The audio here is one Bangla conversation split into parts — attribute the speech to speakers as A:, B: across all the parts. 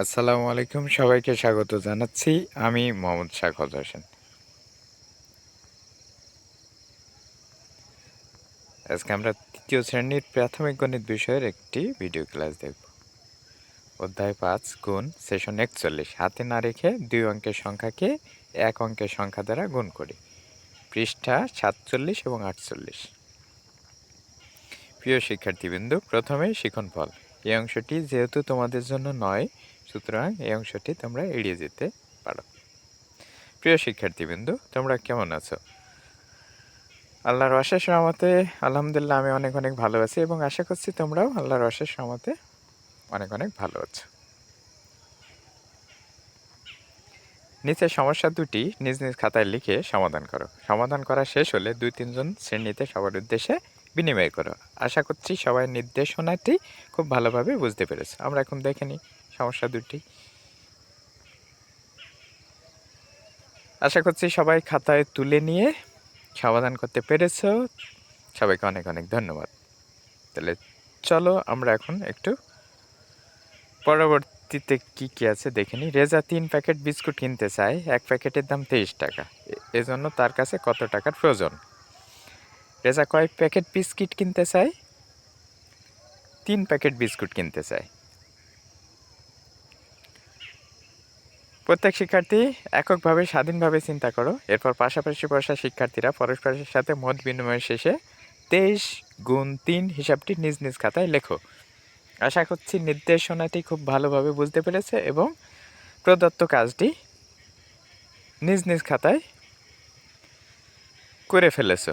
A: আসসালামু আলাইকুম, সবাইকে স্বাগত জানাচ্ছি। আমি মোহাম্মদ শাকত হোসেন। আজকে আমরা তৃতীয় শ্রেণির প্রাথমিক গণিত বিষয়ের একটি ভিডিও ক্লাস দেখব। অধ্যায় পাঁচ, গুণ সেশন একচল্লিশ। হাতে না রেখে দুই অঙ্কের সংখ্যাকে এক অঙ্কের সংখ্যা দ্বারা গুণ করি। পৃষ্ঠা সাতচল্লিশ এবং আটচল্লিশ। প্রিয় শিক্ষার্থীবৃন্দ, প্রথমে শিখন ফল এই অংশটি যেহেতু তোমাদের জন্য নয় সুতরাং এই অংশটি তোমরা এড়িয়ে যেতে পারো। প্রিয় শিক্ষার্থীবৃন্দ, তোমরা কেমন আছো? আল্লাহর অশেষ রহমতে, আলহামদুলিল্লাহ আমি অনেক অনেক ভালো আছি এবং আশা করছি তোমরাও আল্লাহর অশেষ রহমতে অনেক অনেক ভালো আছো। নিচের সমস্যা দুটি নিজ নিজ খাতায় লিখে সমাধান করো। সমাধান করা শেষ হলে দুই তিনজন শ্রেণীতে সবার উদ্দেশ্যে বিনিময় করো। আশা করছি সবাই নির্দেশনাটি খুব ভালোভাবে বুঝতে পেরেছে। আমরা এখন দেখে নিই। সমস্যা দুটি। আশা করছি সবাই খাতায় তুলে নিয়ে সমাধান করতে পেরেছ। সবাইকে অনেক অনেক ধন্যবাদ। তাহলে চলো আমরা এখন একটু পরবর্তীতে কি কি আছে দেখে নিই। রেজা তিন প্যাকেট বিস্কুট কিনতে চায়। এক প্যাকেটের দাম তেইশ টাকা। এজন্য তার কাছে কত টাকার প্রয়োজন? রেজা কয় প্যাকেট বিস্কিট কিনতে চায়। তিন প্যাকেট বিস্কুট কিনতে চায়। প্রত্যেক শিক্ষার্থী এককভাবে, স্বাধীনভাবে চিন্তা করো। এরপর পাশাপাশি বসা শিক্ষার্থীরা পরস্পরের সাথে মত বিনিময়ের শেষে তেইশ গুণ তিন হিসাবটি নিজ নিজ খাতায় লেখো। আশা করছি নির্দেশনাটি খুব ভালোভাবে বুঝতে পেরেছে এবং প্রদত্ত কাজটি নিজ নিজ খাতায় করে ফেলেছো।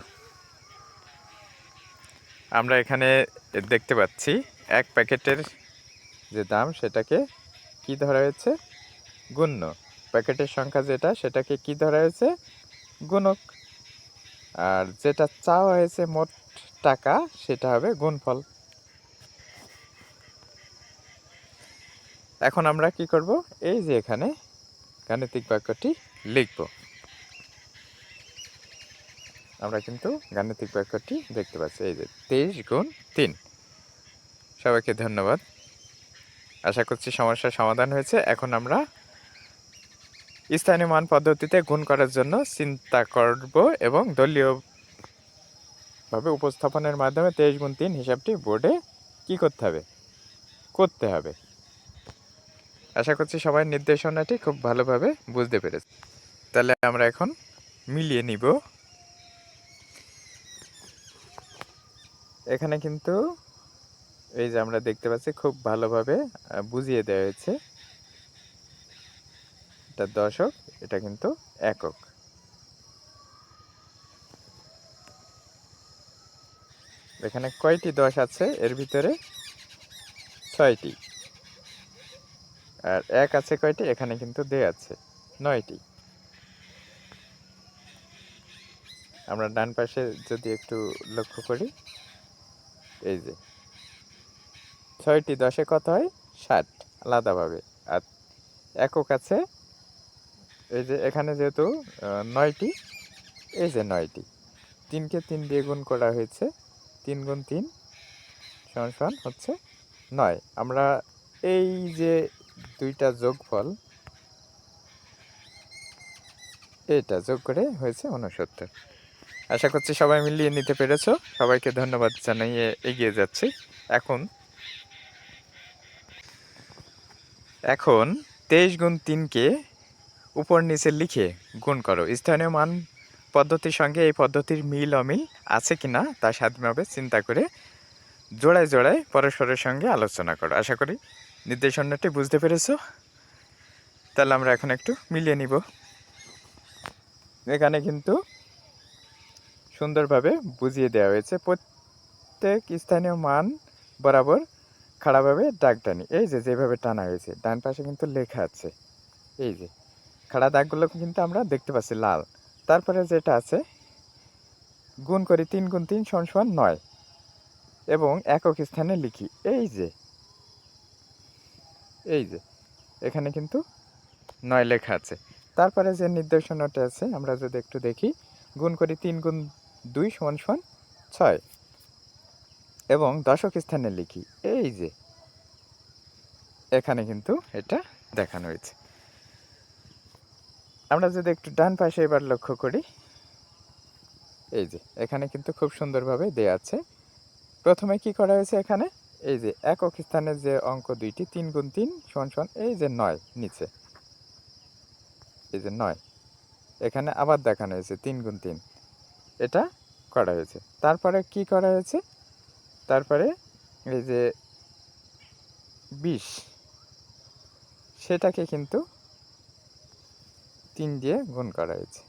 A: আমরা এখানে দেখতে পাচ্ছি এক প্যাকেটের যে দাম, সেটাকে কি ধরা হয়েছে? গুণ্য। প্যাকেটের সংখ্যা যেটা, সেটাকে কি ধরা হয়েছে? গুণক। আর যেটা চাওয়া হয়েছে মোট টাকা, সেটা হবে গুণফল। এখন আমরা কি করব? এই যে এখানে গাণিতিক বাক্যটি লিখব। আমরা কিন্তু গাণিতিক বাক্যটি দেখতে পাচ্ছি। এই যে তেইশ গুণ তিন। সবাইকে ধন্যবাদ। আশা করছি সমস্যার সমাধান হয়েছে। এখন আমরা স্থানীয় মান পদ্ধতিতে গুণ করার জন্য চিন্তা করব এবং দলীয় ভাবে উপস্থাপনের মাধ্যমে তেইশ গুণ তিন হিসাবটি বোর্ডে কি করতে হবে? করতে হবে। আশা করছি সবাই নির্দেশনাটি খুব ভালোভাবে বুঝতে পেরেছে। তাহলে আমরা এখন মিলিয়ে নিব। এখানে কিন্তু এই যে আমরা দেখতে পাচ্ছি খুব ভালোভাবে বুঝিয়ে দেওয়া হয়েছে। এটা দশক, এটা কিন্তু একক। এখানে কয়টি দশ আছে? এর ভিতরে ছয়টি। আর এক আছে কয়টি? এখানে কিন্তু দে আছে, নয়টি। আমরা ডান পাশে যদি একটু লক্ষ্য করি, এই যে ছয়টি দশে কত হয়? ষাট আলাদাভাবে। আর একক আছে এই যে এখানে যেহেতু নয়টি, এই যে নয়টি, তিনকে তিন দিয়ে গুণ করা হয়েছে, তিন গুণ তিন সমান সমান হচ্ছে নয়। আমরা এই যে দুইটা যোগফল এটা যোগ করে হয়েছে উনসত্তর আশা করছি সবাই মিলিয়ে নিতে পেরেছ। সবাইকে ধন্যবাদ জানিয়ে এগিয়ে যাচ্ছি। এখন এখন তেইশ গুণ তিনকে উপর নিচে লিখে গুণ করো। স্থানীয় মান পদ্ধতির সঙ্গে এই পদ্ধতির মিল অমিল আছে কি না তা স্বাধীনভাবে চিন্তা করে জোড়ায় জোড়ায় পরস্পরের সঙ্গে আলোচনা করো। আশা করি নির্দেশনাটি বুঝতে পেরেছ? তাহলে আমরা এখন একটু মিলিয়ে নিব। এখানে কিন্তু সুন্দরভাবে বুঝিয়ে দেওয়া হয়েছে, প্রত্যেক স্থানীয় মান বরাবর খাড়াভাবে দাগ টানি এই যে যেভাবে টানা হয়েছে, ডান পাশে কিন্তু লেখা আছে। এই যে খাড়া দাগগুলো কিন্তু আমরা দেখতে পাচ্ছি লাল। তারপরে যেটা আছে, গুণ করি তিন গুণ তিন সমান সমান নয় এবং একক স্থানে লিখি, এই যে এই যে, এখানে কিন্তু নয় লেখা আছে। তারপরে যে নির্দেশনাটা আছে, আমরা যদি একটু দেখি, গুণ করি তিন গুণ দুই সমান সমান ছয় এবং দশক স্থানে লিখি, এই যে, এখানে কিন্তু এটা দেখানো হয়েছে। আমরা যদি একটু ডান পাশে এবার লক্ষ্য করি, এই যে এখানে কিন্তু খুব সুন্দরভাবে দেয়া আছে। প্রথমে কি করা হয়েছে এখানে? এই যে একক স্থানের যে অঙ্ক দুইটি, তিন গুণ তিন সমান সমান এই যে নয় নিচে। এই যে নয়। এখানে আবার দেখানো হয়েছে তিন গুণ তিন। এটা করা হয়েছে। তারপরে কি করা হয়েছে? তারপরে এই যে বিশ। সেটাকে কিন্তু তিন দিয়ে গুণ করা হয়েছে।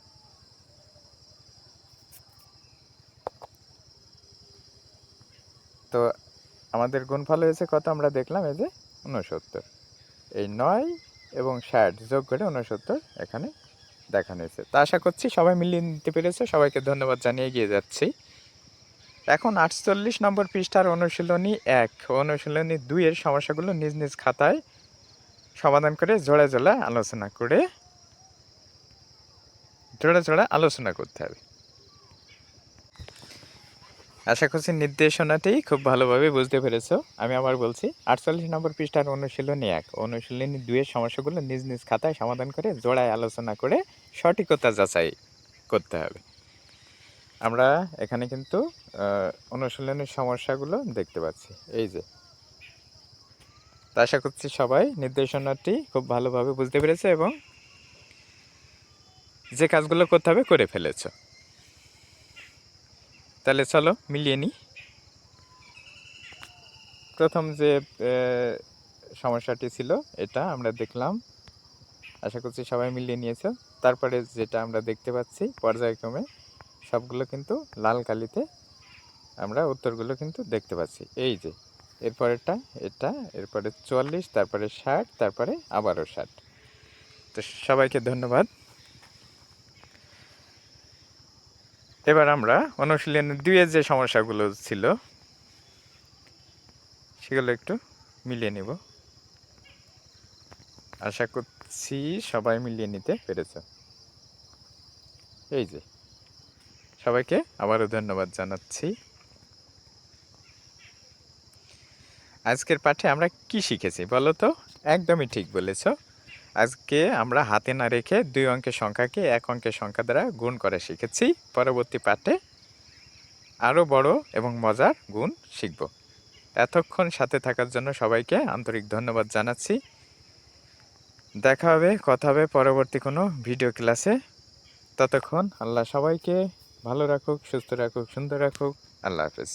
A: তো আমাদের গুণফল হয়েছে কত? আমরা দেখলাম এই যে উনসত্তর এই নয় এবং ষাট যোগ করে উনসত্তর এখানে দেখানো হয়েছে। তা আশা করছি সবাই মিলিয়ে নিতে পেরেছে। সবাইকে ধন্যবাদ জানিয়ে এগিয়ে যাচ্ছি। এখন আটচল্লিশ নম্বর পৃষ্ঠার অনুশীলনী এক। অনুশীলনী দুইয়ের সমস্যাগুলো নিজ নিজ খাতায় সমাধান করে জোড়া জোড়া আলোচনা করে জোড়া জোড়া আলোচনা করতে হবে। আশা করছি নির্দেশনাটি খুব ভালোভাবে বুঝতে পেরেছ। আমি আবার বলছি, আটচল্লিশ নম্বর পৃষ্ঠার অনুশীলনী এক। অনুশীলনী দুইয়ের সমস্যাগুলো নিজ নিজ খাতায় সমাধান করে জোড়ায় আলোচনা করে সঠিকতা যাচাই করতে হবে। আমরা এখানে কিন্তু অনুশীলনের সমস্যাগুলো দেখতে পাচ্ছি। এই যে। আশা করছি সবাই নির্দেশনাটি খুব ভালোভাবে বুঝতে পেরেছে এবং যে কাজগুলো করতে হবে, করে ফেলেছো। তাহলে চলো, মিলিয়ে নিই। প্রথম যে সমস্যাটি ছিল, এটা আমরা দেখলাম। আশা করছি সবাই মিলিয়ে নিয়েছ। তারপরে যেটা আমরা দেখতে পাচ্ছি, পর্যায়ক্রমে সবগুলো কিন্তু লাল কালিতে আমরা উত্তরগুলো কিন্তু দেখতে পাচ্ছি। এই যে, এরপরেরটা এটা, এরপরে চুয়াল্লিশ, তারপরে ষাট, তারপরে আবারও ষাট। তো সবাইকে ধন্যবাদ। এবার আমরা অনুশীলনের দুইয়ের যে সমস্যাগুলো ছিল, সেগুলো একটু মিলিয়ে নেব। আশা করছি সবাই মিলিয়ে নিতে পেরেছ। এই যে, সবাইকে আবারও ধন্যবাদ জানাচ্ছি। আজকের পাঠে আমরা কি শিখেছি বলো তো? একদমই ঠিক বলেছ। আজকে আমরা হাতে না রেখে দুই অঙ্কের সংখ্যাকে এক অঙ্কের সংখ্যা দ্বারা গুণ করা শিখেছি। পরবর্তী পাঠে আরও বড় এবং মজার গুণ শিখব। এতক্ষণ সাথে থাকার জন্য সবাইকে আন্তরিক ধন্যবাদ জানাচ্ছি। দেখা হবে, কথা হবে পরবর্তী কোনো ভিডিও ক্লাসে। ততক্ষণ আল্লাহ সবাইকে ভালো রাখুক, সুস্থ রাখুক, সুন্দর রাখুক। আল্লাহ হাফেজ।